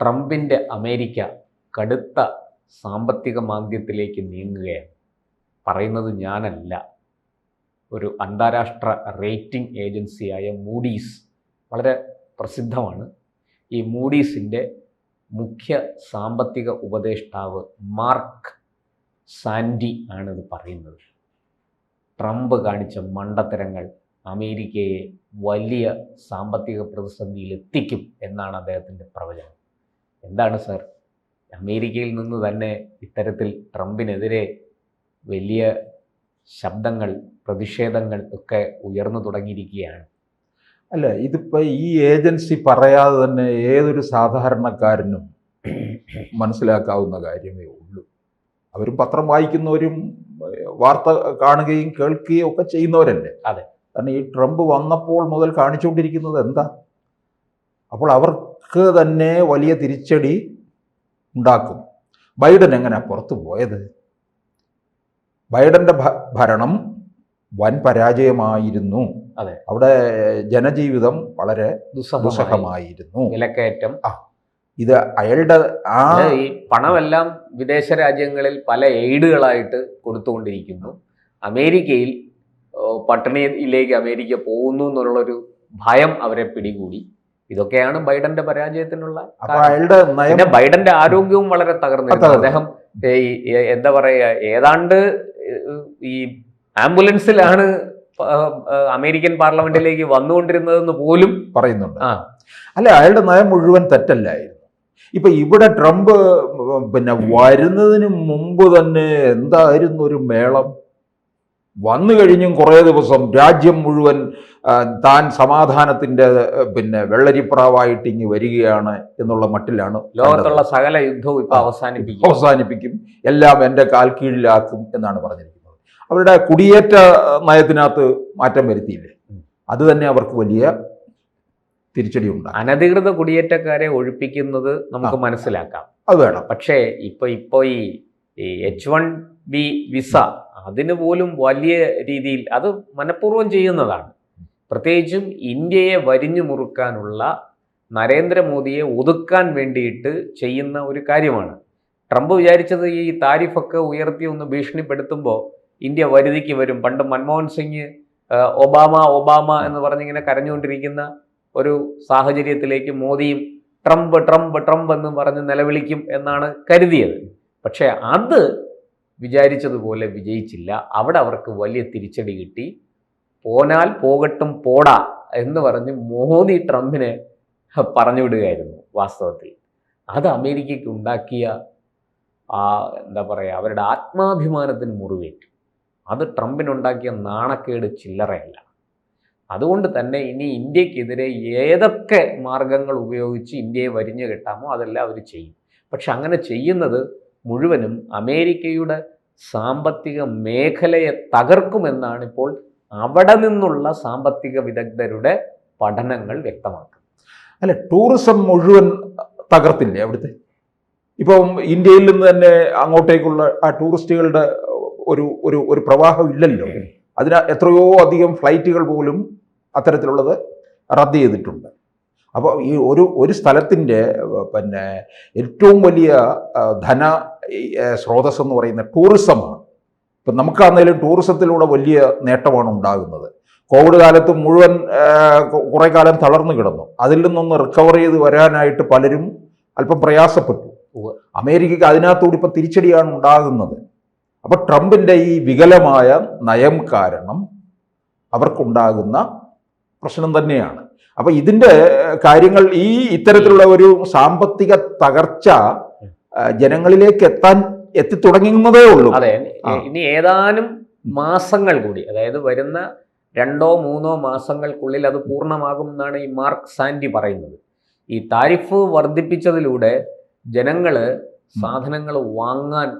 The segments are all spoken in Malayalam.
ട്രംപിന്റെ അമേരിക്ക കടുത്ത സാമ്പത്തിക മാന്ദ്യത്തിലേക്ക് നീങ്ങുകയാണ്. പറയുന്നത് ഞാനല്ല. ഒരു അന്താരാഷ്ട്ര റേറ്റിംഗ് ഏജൻസിയായ മൂഡീസ് വളരെ പ്രസിദ്ധമാണ്. ഈ മൂഡീസിന്റെ മുഖ്യ സാമ്പത്തിക ഉപദേഷ്ടാവ് മാർക്ക് സാൻഡി ആണിത് പറയുന്നത്. ട്രംപ് കാണിച്ച മണ്ടത്തരങ്ങൾ അമേരിക്കയെ വലിയ സാമ്പത്തിക പ്രതിസന്ധിയിൽ എത്തിക്കും എന്നാണ് അദ്ദേഹത്തിന്റെ പ്രവചനം. എന്താണ് സർ? അമേരിക്കയിൽ നിന്ന് തന്നെ ഇത്തരത്തിൽ ട്രംപിനെതിരെ വലിയ ശബ്ദങ്ങൾ പ്രതിഷേധങ്ങൾ ഒക്കെ ഉയർന്നു തുടങ്ങിയിരിക്കുകയാണ്. അല്ല ഇതിപ്പോൾ ഈ ഏജൻസി പറയാതെ തന്നെ ഏതൊരു സാധാരണക്കാരനും മനസ്സിലാക്കാവുന്ന കാര്യമേ ഉള്ളൂ. അവരും പത്രം വായിക്കുന്നവരും വാർത്ത കാണുകയും കേൾക്കുകയും ഒക്കെ ചെയ്യുന്നവരല്ലേ? അതെ. കാരണം ഈ ട്രംപ് വന്നപ്പോൾ മുതൽ കാണിച്ചുകൊണ്ടിരിക്കുന്നത് എന്താ? അപ്പോൾ അവർക്ക് തന്നെ വലിയ തിരിച്ചടി ഉണ്ടാക്കും. ബൈഡൻ എങ്ങനെ പുറത്തു പോയത്? ബൈഡന്റെ ഭരണം വൻ പരാജയമായിരുന്നു. അതെ. അവിടെ ജനജീവിതം വളരെ ദുസ്സഹമായി. ദുസ്സഹമായിരുന്നു. വിലക്കയറ്റം. ആ ഇത് അയാളുടെ ആ ഈ പണമെല്ലാം വിദേശ രാജ്യങ്ങളിൽ പല എയ്ഡുകളായിട്ട് കൊടുത്തുകൊണ്ടിരിക്കുന്നു. അമേരിക്കയിൽ പട്ടിണിയിലേക്ക് അമേരിക്ക പോകുന്നു എന്നുള്ളൊരു ഭയം അവരെ പിടികൂടി. ഇതൊക്കെയാണ് ബൈഡന്റെ പരാജയത്തിനുള്ള പിന്നെ ബൈഡന്റെ ആരോഗ്യവും വളരെ തകർന്നിരുന്നു. തകർന്നു. അദ്ദേഹം എന്താ പറയുക ഏതാണ്ട് ഈ ആംബുലൻസിലാണ് അമേരിക്കൻ പാർലമെന്റിലേക്ക് വന്നുകൊണ്ടിരുന്നതെന്ന് പോലും പറയുന്നുണ്ട്. ആ. അല്ല അയാളുടെ നയം മുഴുവൻ തെറ്റല്ലായിരുന്നു. ഇപ്പൊ ഇവിടെ ട്രംപ് പിന്നെ വരുന്നതിന് മുമ്പ് തന്നെ എന്തായിരുന്നു ഒരു മേളം? വന്നു കഴിഞ്ഞും കുറേ ദിവസം രാജ്യം മുഴുവൻ താൻ സമാധാനത്തിന്റെ പിന്നെ വെള്ളരിപ്രാവായിട്ട് ഇങ്ങ് വരികയാണ് എന്നുള്ള മട്ടിലാണ് ലോകത്തുള്ള സകല യുദ്ധവും ഇപ്പൊ അവസാനിപ്പിക്കും. അവസാനിപ്പിക്കും. എല്ലാം എന്റെ കാൽ കീഴിലാക്കും എന്നാണ് പറഞ്ഞിരിക്കുന്നത്. അവരുടെ കുടിയേറ്റ നയത്തിനകത്ത് മാറ്റം വരുത്തിയില്ലേ. അത് തന്നെ അവർക്ക് വലിയ തിരിച്ചടിയുണ്ട് അനധികൃത കുടിയേറ്റക്കാരെ ഒഴിപ്പിക്കുന്നത് നമുക്ക് മനസ്സിലാക്കാം. അത് വേണം. പക്ഷേ ഇപ്പൊ ഇപ്പോൾ ഈ എച്ച് വൺ ബി വിസ അതിന് പോലും വലിയ രീതിയിൽ അത് മനഃപൂർവം ചെയ്യുന്നതാണ്. പ്രത്യേകിച്ചും ഇന്ത്യയെ വരിഞ്ഞു മുറുക്കാനുള്ള നരേന്ദ്രമോദിയെ ഒതുക്കാൻ വേണ്ടിയിട്ട് ചെയ്യുന്ന ഒരു കാര്യമാണ്. ട്രംപ് വിചാരിച്ചത് ഈ താരിഫൊക്കെ ഉയർത്തി ഒന്ന് ഭീഷണിപ്പെടുത്തുമ്പോൾ ഇന്ത്യ വരുതിക്ക് വരും. പണ്ട് മൻമോഹൻ സിംഗ് ഒബാമ ഒബാമ എന്ന് പറഞ്ഞിങ്ങനെ കരഞ്ഞുകൊണ്ടിരിക്കുന്ന ഒരു സാഹചര്യത്തിലേക്ക് മോദിയും ട്രംപ് ട്രംപ് ട്രംപ് എന്ന് പറഞ്ഞ് നിലവിളിക്കും എന്നാണ് കരുതിയത്. പക്ഷേ അത് വിചാരിച്ചതുപോലെ വിജയിച്ചില്ല. അവിടെ അവർക്ക് വലിയ തിരിച്ചടി കിട്ടി. പോനാൽ പോകട്ടും പോടാ എന്ന് പറഞ്ഞ് മോദി ട്രംപിനെ പറഞ്ഞു വിടുകയായിരുന്നു വാസ്തവത്തിൽ. അത് അമേരിക്കയ്ക്ക് ഉണ്ടാക്കിയ ആ എന്താ പറയുക അവരുടെ ആത്മാഭിമാനത്തിന് മുറിവേറ്റു. അത് ട്രംപിനുണ്ടാക്കിയ നാണക്കേട് ചില്ലറയല്ല. അതുകൊണ്ട് തന്നെ ഇനി ഇന്ത്യക്കെതിരെ ഏതൊക്കെ മാർഗങ്ങൾ ഉപയോഗിച്ച് ഇന്ത്യയെ വരിഞ്ഞു കെട്ടാമോ അതെല്ലാം അവർ ചെയ്യും. പക്ഷെ അങ്ങനെ ചെയ്യുന്നത് മുഴുവനും അമേരിക്കയുടെ സാമ്പത്തിക മേഖലയെ തകർക്കുമെന്നാണ് ഇപ്പോൾ അവിടെ നിന്നുള്ള സാമ്പത്തിക വിദഗ്ധരുടെ പഠനങ്ങൾ വ്യക്തമാക്കുന്നത്. അല്ല ടൂറിസം മുഴുവൻ തകർത്തില്ലേ അവിടുത്തെ? ഇപ്പം ഇന്ത്യയിൽ നിന്ന് തന്നെ അങ്ങോട്ടേക്കുള്ള ആ ടൂറിസ്റ്റുകളുടെ ഒരു ഒരു ഒരു പ്രവാഹം ഇല്ലല്ലോ. അതിന് എത്രയോ അധികം ഫ്ലൈറ്റുകൾ പോലും അത്തരത്തിലുള്ളത് റദ്ദ് ചെയ്തിട്ടുണ്ട്. അപ്പോൾ ഈ ഒരു ഒരു സ്ഥലത്തിന്റെ പിന്നെ ഏറ്റവും വലിയ ധന സ്രോതസ് എന്ന് പറയുന്ന ടൂറിസമാണ്. ഇപ്പം നമുക്കാണെങ്കിലും ടൂറിസത്തിലൂടെ വലിയ നേട്ടമാണ് ഉണ്ടാകുന്നത്. കോവിഡ് കാലത്ത് മുഴുവൻ കുറേ കാലം തളർന്നു കിടന്നു. അതിൽ നിന്നൊന്ന് റിക്കവർ ചെയ്ത് വരാനായിട്ട് പലരും അല്പം പ്രയാസപ്പെട്ടു. അമേരിക്കയ്ക്ക് അതിനകത്തൂടി ഇപ്പം തിരിച്ചടിയാണ് ഉണ്ടാകുന്നത്. അപ്പോൾ ട്രംപിന്റെ ഈ വികലമായ നയം കാരണം അവർക്കുണ്ടാകുന്ന പ്രശ്നം തന്നെയാണ്. അപ്പൊ ഇതിന്റെ കാര്യങ്ങൾ ഈ ഇത്തരത്തിലുള്ള ഒരു സാമ്പത്തിക തകർച്ച ജനങ്ങളിലേക്ക് എത്താൻ എത്തിത്തുടങ്ങുന്നതേ ഉള്ളൂ. അതെ ഇനി ഏതാനും മാസങ്ങൾ കൂടി അതായത് വരുന്ന രണ്ടോ മൂന്നോ മാസങ്ങൾക്കുള്ളിൽ അത് പൂർണമാകും എന്നാണ് ഈ മാർക്ക് സാൻഡി പറയുന്നത്. ഈ താരിഫ് വർദ്ധിപ്പിച്ചതിലൂടെ ജനങ്ങൾ സാധനങ്ങൾ വാങ്ങാൻ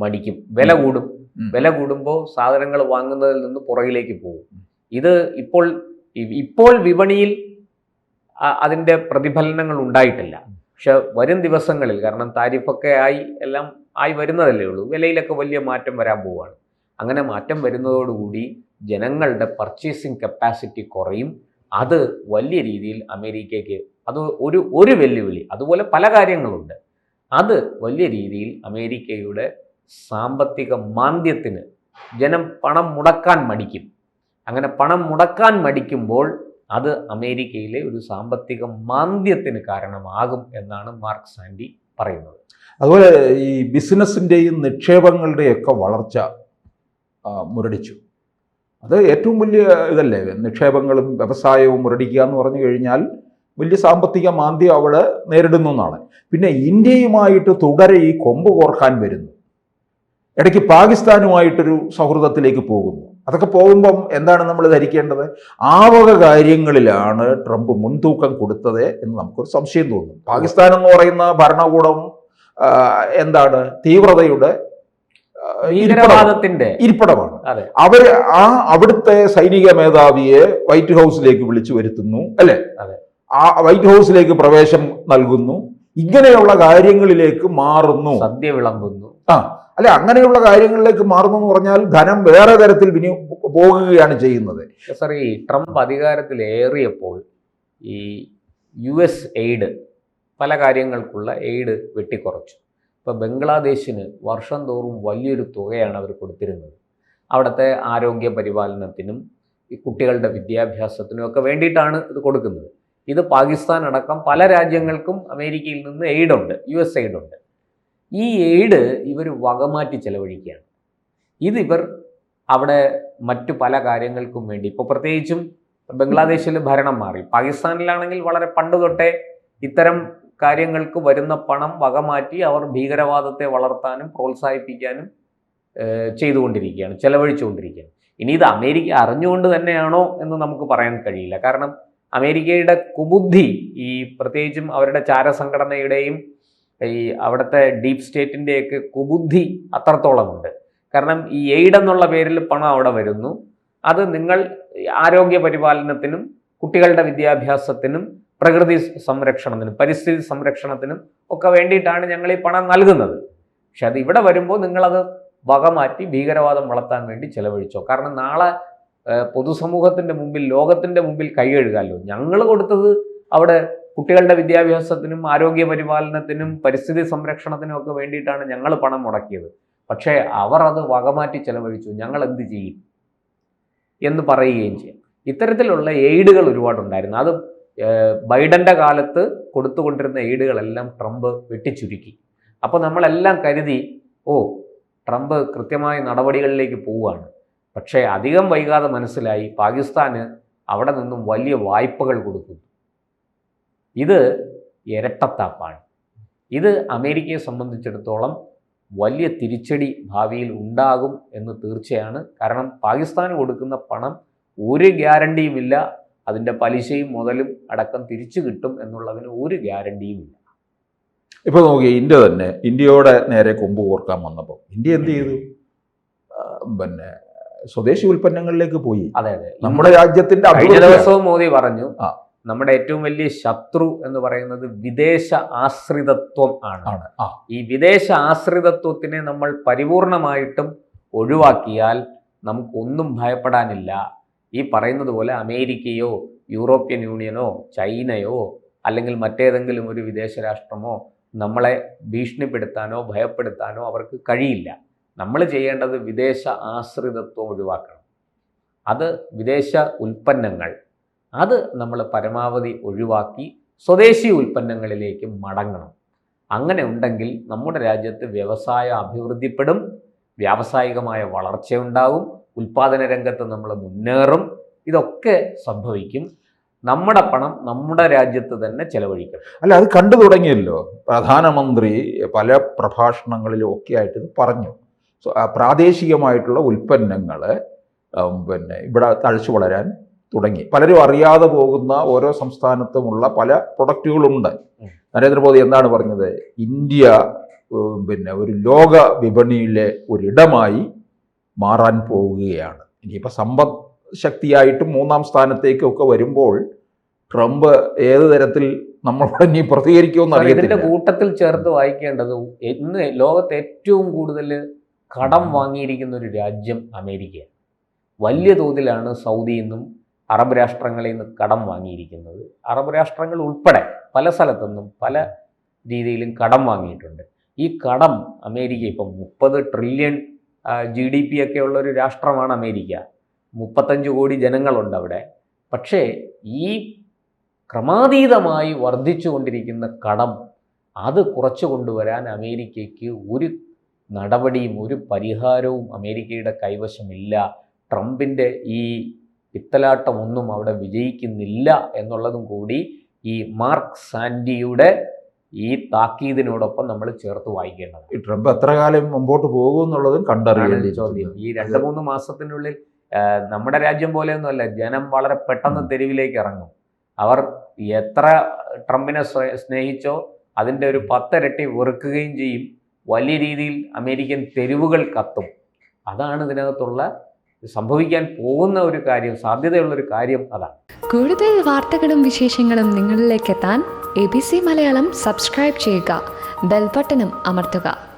മടിക്കും. വില കൂടും. വില കൂടുമ്പോൾ സാധനങ്ങൾ വാങ്ങുന്നതിൽ നിന്ന് പുറകിലേക്ക് പോകും. ഇത് ഇപ്പോൾ ഇപ്പോൾ വിപണിയിൽ അതിന്റെ പ്രതിഫലനങ്ങൾ ഉണ്ടായിട്ടില്ല. പക്ഷെ വരും ദിവസങ്ങളിൽ കാരണം താരിഫൊക്കെ ആയി എല്ലാം ആയി വരുന്നതല്ലേ ഉള്ളൂ. വിലയിലൊക്കെ വലിയ മാറ്റം വരാൻ പോവുകയാണ് അങ്ങനെ മാറ്റം വരുന്നതോടുകൂടി ജനങ്ങളുടെ പർച്ചേസിങ് കപ്പാസിറ്റി കുറയും. അത് വലിയ രീതിയിൽ അമേരിക്കയ്ക്ക് അത് ഒരു ഒരു വെല്ലുവിളി അതുപോലെ പല കാര്യങ്ങളുണ്ട്. അത് വലിയ രീതിയിൽ അമേരിക്കയുടെ സാമ്പത്തിക മാന്ദ്യത്തിന് ജനം പണം മുടക്കാൻ മടിക്കും. അങ്ങനെ പണം മുടക്കാൻ മടിക്കുമ്പോൾ അത് അമേരിക്കയിലെ ഒരു സാമ്പത്തിക മാന്ദ്യത്തിന് കാരണമാകും എന്നാണ് മാർക്ക് സാൻഡി പറയുന്നത്. അതുപോലെ ഈ ബിസിനസ്സിന്റെയും നിക്ഷേപങ്ങളുടെയൊക്കെ വളർച്ച മുരടിച്ചു. അത് ഏറ്റവും വലിയ ഇതല്ലേ? നിക്ഷേപങ്ങളും വ്യവസായവും മുരടിക്കുക എന്ന് പറഞ്ഞു കഴിഞ്ഞാൽ വലിയ സാമ്പത്തിക മാന്ദ്യം അവിടെ നേരിടുന്നു എന്നാണ്. പിന്നെ ഇന്ത്യയുമായിട്ട് തുടരെ ഈ കൊമ്പ് കോർക്കാൻ വരുന്നു. ഇടയ്ക്ക് പാകിസ്ഥാനുമായിട്ടൊരു സൗഹൃദത്തിലേക്ക് പോകുന്നു. അതൊക്കെ പോകുമ്പം എന്താണ് നമ്മൾ ധരിക്കേണ്ടത്? ആ വക കാര്യങ്ങളിലാണ് ട്രംപ് മുൻതൂക്കം കൊടുത്തത് എന്ന് നമുക്കൊരു സംശയം തോന്നും. പാകിസ്ഥാൻ എന്ന് പറയുന്ന ഭരണകൂടം എന്താണ്? തീവ്രതയുടെ. ഭീകരവാദത്തിന്റെ ഇരിപ്പിടമാണ്. അവർ ആ അവിടുത്തെ സൈനിക മേധാവിയെ വൈറ്റ് ഹൗസിലേക്ക് വിളിച്ചു വരുത്തുന്നു അല്ലെ? വൈറ്റ് ഹൗസിലേക്ക് പ്രവേശം നൽകുന്നു. ഇങ്ങനെയുള്ള കാര്യങ്ങളിലേക്ക് മാറുന്നു. സദ്യ വിളമ്പുന്നു. ആ അല്ലെ അങ്ങനെയുള്ള കാര്യങ്ങളിലേക്ക് മാറുന്നു എന്ന് പറഞ്ഞാൽ ധനം വേറെ തരത്തിൽ വിനി പോകുകയാണ് ചെയ്യുന്നത്. സാർ ഈ ട്രംപ് അധികാരത്തിലേറിയപ്പോൾ ഈ യു എസ് എയ്ഡ് പല കാര്യങ്ങൾക്കുള്ള എയ്ഡ് വെട്ടിക്കുറച്ചു. ഇപ്പോൾ ബംഗ്ലാദേശിന് വർഷം തോറും വലിയൊരു തുകയാണ് അവർ കൊടുത്തിരുന്നത്. അവിടുത്തെ ആരോഗ്യ പരിപാലനത്തിനും ഈ കുട്ടികളുടെ വിദ്യാഭ്യാസത്തിനും ഒക്കെ വേണ്ടിയിട്ടാണ് ഇത് കൊടുക്കുന്നത്. ഇത് പാകിസ്ഥാൻ അടക്കം പല രാജ്യങ്ങൾക്കും അമേരിക്കയിൽ നിന്ന് എയ്ഡുണ്ട് യു എസ് എയ്ഡുണ്ട് ഈ എയ്ഡ് ഇവർ വകമാറ്റി ചെലവഴിക്കുകയാണ്. ഇതിവർ അവിടെ മറ്റു പല കാര്യങ്ങൾക്കും വേണ്ടി ഇപ്പോൾ പ്രത്യേകിച്ചും ബംഗ്ലാദേശിൽ ഭരണം മാറി. പാകിസ്ഥാനിലാണെങ്കിൽ വളരെ പണ്ട് തൊട്ടേ ഇത്തരം കാര്യങ്ങൾക്ക് വരുന്ന പണം വകമാറ്റി അവർ ഭീകരവാദത്തെ വളർത്താനും പ്രോത്സാഹിപ്പിക്കാനും ചെയ്തുകൊണ്ടിരിക്കുകയാണ് ചെലവഴിച്ചുകൊണ്ടിരിക്കുകയാണ്. ഇനി ഇത് അമേരിക്ക അറിഞ്ഞുകൊണ്ട് തന്നെയാണോ എന്ന് നമുക്ക് പറയാൻ കഴിയില്ല. കാരണം അമേരിക്കയുടെ കുബുദ്ധി ഈ പ്രത്യേകിച്ചും അവരുടെ ചാരസംഘടനയുടെയും ഈ അവിടുത്തെ ഡീപ് സ്റ്റേറ്റിന്റെയൊക്കെ കുബുദ്ധി അത്രത്തോളമുണ്ട്. കാരണം ഈ എയ്ഡ് എന്നുള്ള പേരിൽ പണം അവിടെ വരുന്നു. അത് നിങ്ങൾ ആരോഗ്യ പരിപാലനത്തിനും കുട്ടികളുടെ വിദ്യാഭ്യാസത്തിനും പ്രകൃതി സംരക്ഷണത്തിനും പരിസ്ഥിതി സംരക്ഷണത്തിനും ഒക്കെ വേണ്ടിയിട്ടാണ് ഞങ്ങൾ ഈ പണം നൽകുന്നത്. പക്ഷെ അത് ഇവിടെ വരുമ്പോൾ നിങ്ങളത് വകമാറ്റി ഭീകരവാദം വളർത്താൻ വേണ്ടി ചെലവഴിച്ചോ? കാരണം നാളെ ഏഹ്, പൊതുസമൂഹത്തിന്റെ മുമ്പിൽ ലോകത്തിന്റെ മുമ്പിൽ കൈ ഞങ്ങൾ കൊടുത്തത് അവിടെ കുട്ടികളുടെ വിദ്യാഭ്യാസത്തിനും ആരോഗ്യ പരിപാലനത്തിനും പരിസ്ഥിതി സംരക്ഷണത്തിനും ഒക്കെ വേണ്ടിയിട്ടാണ് ഞങ്ങൾ പണം മുടക്കിയത്. പക്ഷേ അവർ അത് വകമാറ്റി ചെലവഴിച്ചു. ഞങ്ങൾ എന്ത് ചെയ്യും എന്ന് പറയുകയും ചെയ്യാം. ഇത്തരത്തിലുള്ള എയ്ഡുകൾ ഒരുപാടുണ്ടായിരുന്നു. അത് ബൈഡന്റെ കാലത്ത് കൊടുത്തുകൊണ്ടിരുന്ന എയ്ഡുകളെല്ലാം ട്രംപ് വെട്ടിച്ചുരുക്കി. അപ്പോൾ നമ്മളെല്ലാം കരുതി ഓ ട്രംപ് കൃത്യമായ നടപടികളിലേക്ക് പോവുകയാണ്. പക്ഷേ അധികം വൈകാതെ മനസ്സിലായി പാകിസ്ഥാന് അവിടെ നിന്നും വലിയ വായ്പകൾ കൊടുക്കുന്നു. ഇത് ഇരട്ടത്താപ്പാണ്. ഇത് അമേരിക്കയെ സംബന്ധിച്ചിടത്തോളം വലിയ തിരിച്ചടി ഭാവിയിൽ ഉണ്ടാകും എന്ന് തീർച്ചയാണ്. കാരണം പാകിസ്ഥാന് കൊടുക്കുന്ന പണം ഒരു ഗ്യാരണ്ടിയുമില്ല അതിന്റെ പലിശയും മുതലും അടക്കം തിരിച്ചു കിട്ടും എന്നുള്ളതിന് ഒരു ഗ്യാരണ്ടിയുമില്ല ഇപ്പൊ നോക്കി ഇന്ത്യ തന്നെ ഇന്ത്യയോടെ നേരെ കൊമ്പ് കോർക്കാൻ വന്നപ്പോൾ ഇന്ത്യ എന്ത് ചെയ്തു? പിന്നെ സ്വദേശി ഉൽപ്പന്നങ്ങളിലേക്ക് പോയി. അതെ അതെ. നമ്മുടെ രാജ്യത്തിന്റെ കഴിഞ്ഞ ദിവസവും മോദി പറഞ്ഞു നമ്മുടെ ഏറ്റവും വലിയ ശത്രു എന്ന് പറയുന്നത് വിദേശ ആശ്രിതത്വം ആണ്. ആണ് ഈ വിദേശ ആശ്രിതത്വത്തിനെ നമ്മൾ പരിപൂർണമായിട്ടും ഒഴിവാക്കിയാൽ നമുക്കൊന്നും ഭയപ്പെടാനില്ല. ഈ പറയുന്നത് പോലെ അമേരിക്കയോ യൂറോപ്യൻ യൂണിയനോ ചൈനയോ അല്ലെങ്കിൽ മറ്റേതെങ്കിലും ഒരു വിദേശ രാഷ്ട്രമോ നമ്മളെ ഭീഷണിപ്പെടുത്താനോ ഭയപ്പെടുത്താനോ അവർക്ക് കഴിയില്ല. നമ്മൾ ചെയ്യേണ്ടത് വിദേശ ആശ്രിതത്വം ഒഴിവാക്കണം. അത് വിദേശ ഉൽപ്പന്നങ്ങൾ അത് നമ്മൾ പരമാവധി ഒഴിവാക്കി സ്വദേശി ഉൽപ്പന്നങ്ങളിലേക്ക് മടങ്ങണം. അങ്ങനെ ഉണ്ടെങ്കിൽ നമ്മുടെ രാജ്യത്ത് വ്യവസായ അഭിവൃദ്ധിപ്പെടും വ്യാവസായികമായ വളർച്ചയുണ്ടാവും ഉൽപ്പാദന രംഗത്ത് നമ്മൾ മുന്നേറും ഇതൊക്കെ സംഭവിക്കും. നമ്മുടെ പണം നമ്മുടെ രാജ്യത്ത് തന്നെ ചെലവഴിക്കണം അല്ല അത് കണ്ടു തുടങ്ങിയല്ലോ. പ്രധാനമന്ത്രി പല പ്രഭാഷണങ്ങളിലും ഒക്കെ ആയിട്ട് ഇത് പറഞ്ഞു. പ്രാദേശികമായിട്ടുള്ള ഉൽപ്പന്നങ്ങൾ പിന്നെ ഇവിടെ തഴച്ചു വളരാൻ തുടങ്ങി. പലരും അറിയാതെ പോകുന്ന ഓരോ സംസ്ഥാനത്തുമുള്ള പല പ്രൊഡക്റ്റുകളുണ്ട്. നരേന്ദ്രമോദി എന്താണ് പറഞ്ഞത്? ഇന്ത്യ പിന്നെ ഒരു ലോക വിപണിയിലെ ഒരിടമായി മാറാൻ പോവുകയാണ്. ഇനിയിപ്പോൾ സമ്പദ് ശക്തിയായിട്ടും മൂന്നാം സ്ഥാനത്തേക്കൊക്കെ വരുമ്പോൾ ട്രംപ് ഏത് തരത്തിൽ നമ്മളോട് ഇനി പ്രതികരിക്കുമെന്ന് അറിയത്തില്ല. കൂട്ടത്തിൽ ചേർത്ത് വായിക്കേണ്ടത് ഇന്ന് ലോകത്ത് ഏറ്റവും കൂടുതൽ കടം വാങ്ങിയിരിക്കുന്ന ഒരു രാജ്യം അമേരിക്കയാണ് വലിയ തോതിലാണ് സൗദിയിൽ നിന്നും അറബ് രാഷ്ട്രങ്ങളിൽ നിന്ന് കടം വാങ്ങിയിരിക്കുന്നത്. അറബ് രാഷ്ട്രങ്ങൾ ഉൾപ്പെടെ പല സ്ഥലത്തുനിന്നും പല രീതിയിലും കടം വാങ്ങിയിട്ടുണ്ട്. ഈ കടം അമേരിക്ക ഇപ്പം മുപ്പത് ട്രില്യൺ ജി ഡി പി ഒക്കെ ഉള്ള ഒരു രാഷ്ട്രമാണ് അമേരിക്ക. മുപ്പത്തഞ്ച് കോടി ജനങ്ങളുണ്ട് അവിടെ. പക്ഷേ ഈ ക്രമാതീതമായി വർദ്ധിച്ചു കൊണ്ടിരിക്കുന്ന കടം അത് കുറച്ചു കൊണ്ടുവരാൻ അമേരിക്കയ്ക്ക് ഒരു നടപടിയും ഒരു പരിഹാരവും അമേരിക്കയുടെ കൈവശമില്ല. ട്രംപിന്റെ ഈ പിത്തലാട്ടമൊന്നും അവിടെ വിജയിക്കുന്നില്ല എന്നുള്ളതും കൂടി ഈ മാർക്ക് സാൻഡിയുടെ ഈ താക്കീതിനോടൊപ്പം നമ്മൾ ചേർത്ത് വായിക്കേണ്ടത് ഈ ട്രംപ് എത്ര കാലം മുമ്പോട്ട് പോകും എന്നുള്ളതും കണ്ടറിയേണ്ട കണ്ടറിയേണ്ടി ചോദ്യം. ഈ രണ്ട് മൂന്ന് മാസത്തിനുള്ളിൽ നമ്മുടെ രാജ്യം പോലെയൊന്നുമല്ല ജനം വളരെ പെട്ടെന്ന് തെരുവിലേക്ക് ഇറങ്ങും. അവർ എത്ര ട്രംപിനെ സ്നേഹിച്ചോ അതിന്റെ ഒരു പത്തിരട്ടി വെറുക്കുകയും ചെയ്യും. വലിയ രീതിയിൽ അമേരിക്കൻ തെരുവുകൾ കത്തും. അതാണ് ഇതിനകത്തുള്ള സംഭവിക്കാൻ പോകുന്ന ഒരു കാര്യം സാധ്യതയുള്ള ഒരു കാര്യം അതാണ്. കൂടുതൽ വാർത്തകളും വിശേഷങ്ങളും നിങ്ങളിലേക്ക് എത്താൻ A B C Malayalam subscribe ചെയ്യുക. ബെൽബട്ടനും അമർത്തുക.